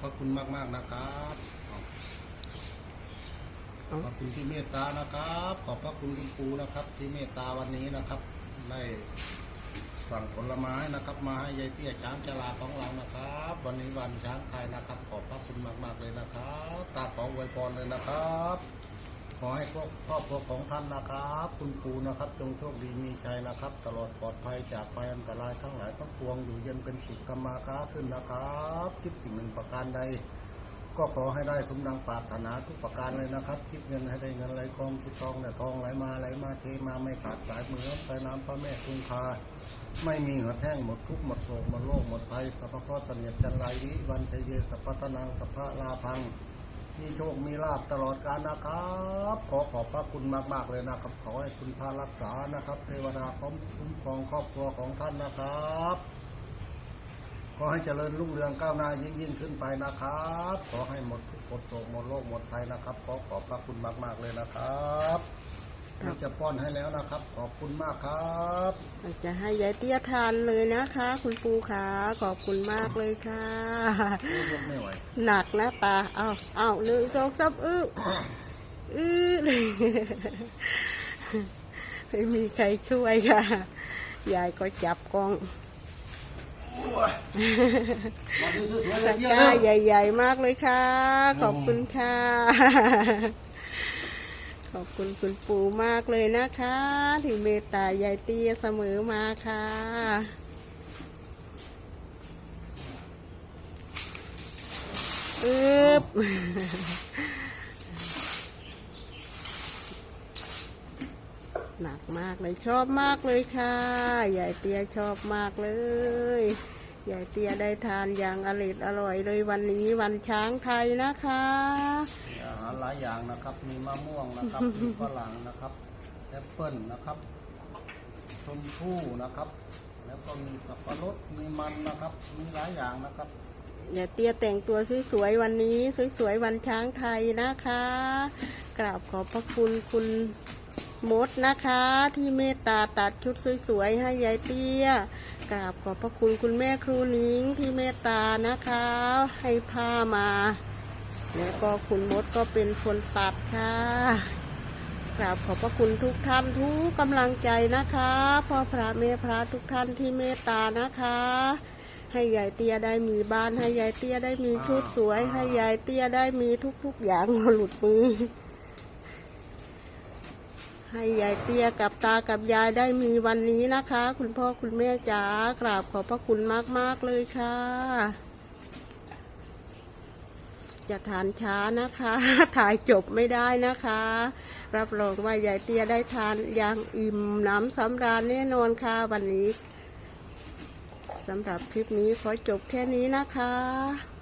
พระคุณมากๆนะครับขอบคุณที่เมตตานะครับ ขอบพระคุณคุณครูนะครับ ที่เมตตาวันนี้นะครับ ได้สั่งผลไม้นะครับ มาให้ยายเตี้ยช้างจลาของเรานะครับ วันนี้วันช้างไทยนะครับ ขอบพระคุณมากๆเลยนะครับตาขออวยพรเลยนะครับ ขอให้ครอบครอบครัวของท่านนะครับ คุณครูนะครับ จงโชคดีมีชัยนะครับ ตลอดปลอดภัยจากภัยอันตรายทั้งหลายทั้งปวงอยู่เย็นเป็นสุขกรรมาค้าขึ้นนะครับคิดสิ่งหนึ่งประการใด ก็ขอให้ได้สมดังปรารถนาทุกประการเลยนะครับ คิดเงินให้ได้เงินไหลทองคิดทองแต่ทองไหลมาไหลมาเทมาไม่ขาดสายมือไปน้ำพระแม่คงคาไม่มีหัวแท่งหมดทุกหมดโศกหมดโรคหมดภัยสัพพะเคราะห์เสนียดจันไรวิวันเทเยสัพพะตนังสัพพะลาพัง มีโชค มีลาบตลอดกาลนะครับ ขอขอบพระคุณมาก ๆ เลยนะครับ ขอให้คุณพารักษานะครับ เทวดาคุ้มครองครอบครัวของท่านนะครับขอให้เจริญรุ่งเรืองก้าวหน้ายิ่งยิ่งขึ้นไปนะครับ ขอให้หมดทุกข์หมดโศกหมดโรคหมดภัยนะครับ ขอขอบพระคุณมาก ๆ เลยนะครับ เราจะป้อนให้แล้วนะครับ ขอบคุณมากครับจะให้ยายเตี้ยทานเลยนะคะ คุณปูขาขอบคุณมากเลยค่ะโอ้ยกไม่ไหวหนักนะตาเอาเอาหนึ่งสองสามอื้ออื้อไม่มีใครช่วยค่ะ ยายก็จับกล้องมาดูสวยตะๆเยกอะร้าๆใหญ่ ๆ มากเลยค่ะ ขอบคุณค่ะ ขอบคุณคุณปู่มากเลยนะคะ ที่เมตตายายเตี้ยเสมอมาค่ะ อึบหนักมากเลยชอบมากเลยค่ะยายเตียชอบมากเลยยายเตียได้ทานอย่างอร่อยอร่อยเลยวันนี้วันช้างไทยนะคะาหารหลายอย่างนะครับ มีมะม่วงนะครับ มีฝรั่งนะครับแอปเปิ้ลนะครับชมพู่นะครับ แล้วก็มีสับปะรดมีมันนะครับ มีหลายอย่างนะครับยายเตียแต่งตัวสวยๆวันนี้ สวยๆวันช้างไทยนะคะ กราบขอบพระคุณคุณมดนะคะที่เมตตาตัดชุดสวยๆให้ยายเตี้ย กราบขอบพระคุณคุณแม่ครูนิ้งที่เมตตานะคะ ให้ผ้ามา แล้วก็คุณมดก็เป็นคนตัดค่ะกราบขอบพระคุณทุกท่านทุกกำลังใจนะคะพ่อพระแม่พระทุกท่านที่เมตตานะคะ ให้ยายเตี้ยได้มีบ้าน ให้ยายเตี้ยได้มีชุดสวย ให้ยายเตี้ยได้มีทุกๆอย่างหลุดมือให้ยายเตี้ยกับตากับยายได้มีวันนี้นะคะ คุณพ่อคุณแม่จ๋ากราบขอบพระคุณมากๆเลยค่ะ จะทานช้านะคะ ถ่ายจบไม่ได้นะคะ รับรองว่ายายเตี้ยได้ทานอย่างอิ่มน้ำสำราญแน่นอนค่ะวันนี้สำหรับคลิปนี้ขอจบแค่นี้นะคะ